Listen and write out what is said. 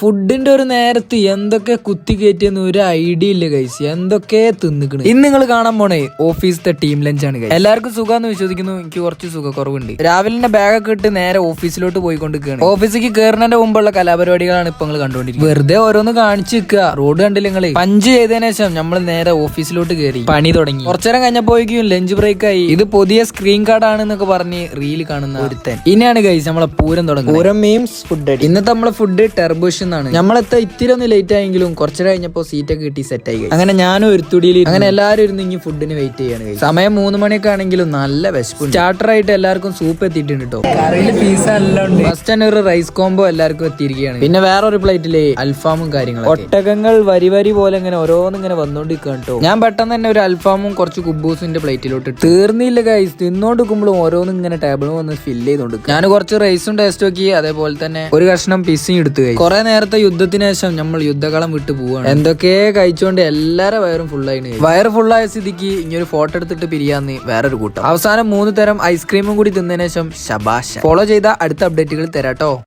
ഫുഡിന്റെ ഒരു നേരത്ത് എന്തൊക്കെ കുത്തി കയറ്റിയെന്ന് ഒരു ഐഡിയ ഇല്ല കൈസ് എന്തൊക്കെ തിന്നിക്കണ്. ഇന്ന് നിങ്ങൾ കാണാൻ പോണേ ഓഫീസിലെ ടീം ലഞ്ച് ആണ് guys. എല്ലാവർക്കും എന്ന് വിശ്വസിക്കുന്നു. എനിക്ക് കുറച്ച് സുഖക്കുറവുണ്ട്. രാവിലെ ബാഗൊക്കെ ഇട്ട് നേരെ ഓഫീസിലോട്ട് പോയിക്കൊണ്ടിരിക്കുകയാണ്. ഓഫീസിലേക്ക് കയറുന്നതിന്റെ മുമ്പുള്ള കലാപരിപാടികളാണ് ഇപ്പൊ നിങ്ങൾ കണ്ടുകൊണ്ടിരിക്കുന്നത് വെറുതെ ഓരോന്ന് കാണിച്ചു നിൽക്കുക. റോഡ് കണ്ടില്ല നിങ്ങൾ? പഞ്ച് ചെയ്തതിനു ശേഷം നമ്മൾ നേരെ ഓഫീസിലോട്ട് കയറി പണി തുടങ്ങി. കുറച്ചേരം കഴിഞ്ഞപ്പോഴേക്കും ലഞ്ച് ബ്രേക്ക് ആയി. ഇത് പുതിയ സ്ക്രീൻ കാർഡ് ആണെന്നൊക്കെ പറഞ്ഞ് റീൽ കാണുന്ന ഒരുത്തൻ. ഇനിയാണ് കൈസ് നമ്മളെ പൂരം തുടങ്ങുന്നത്. പൂരം മീംസ് ഫുഡ് ഇന്നത്തെ നമ്മളെ ഫുഡ് ടെർബുഷ് എന്നാണ്. നമ്മളെത്ത ഇത്തിരി ഒന്ന് ലേറ്റ് ആയെങ്കിലും കുറച്ചു കഴിഞ്ഞപ്പോ സീറ്റ് ഒക്കെ കിട്ടി സെറ്റ് ആയി അങ്ങനെ ഞാനും ഒരു തുടിയിൽ അങ്ങനെ എല്ലാവരും ഇരുന്ന് ഇനി ഫുഡിന് വെയിറ്റ് ചെയ്യാണ്. സമയം മൂന്ന് മണിയൊക്കെ ആണെങ്കിലും നല്ല വിശപ്പ് സ്റ്റാർട്ടർ ആയിട്ട് എല്ലാവർക്കും സൂപ്പ് എത്തിയിട്ടുണ്ട് കേട്ടോ ഫസ്റ്റ് തന്നെ ഒരു റൈസ് കോംബോ എല്ലാവർക്കും എത്തിയിരിക്കുകയാണ്. പിന്നെ വേറെ ഒരു പ്ലേറ്റിലെ അൽഫാമും കാര്യങ്ങളും ഒട്ടകങ്ങൾ വരി വരി പോലെ ഇങ്ങനെ ഓരോന്ന് ഇങ്ങനെ വന്നോണ്ടിരിക്കുകയാണ് കേട്ടോ ഞാൻ പെട്ടെന്ന് തന്നെ ഒരു അൽഫാമും കുറച്ച് കുബൂസിന്റെ പ്ലേറ്റിലോട്ട്. തീർന്നില്ല ഗൈസ് തിന്നോണ്ടിരിക്കുമ്പോഴും ഓരോന്നും ഇങ്ങനെ ടേബിൾ വന്ന് ഫില്ല് ചെയ്തോണ്ട് ഞാൻ കുറച്ച് റൈസും ടേസ്റ്റ് നോക്കി അതേപോലെ തന്നെ ഒരു കഷ്ണം പിസ്സയും എടുത്തു കഴിഞ്ഞു കുറെ നേരത്തെ യുദ്ധത്തിന് ശേഷം നമ്മൾ യുദ്ധകളം വിട്ടു പോവാണ്. എന്തൊക്കെ കഴിച്ചുകൊണ്ട് എല്ലാരും വയറും ഫുള്ളായി വയറ് ഫുള്ളായ സ്ഥിതിക്ക് ഇനി ഒരു ഫോട്ടോ എടുത്തിട്ട് പിരിയാന്ന് വേറൊരു കൂട്ടം. അവസാനം മൂന്ന് തരം ഐസ്ക്രീമും കൂടി തിന്നതിന് ശേഷം ശബാശ ഫോളോ ചെയ്ത അടുത്ത അപ്ഡേറ്റുകൾ തരാട്ടോ.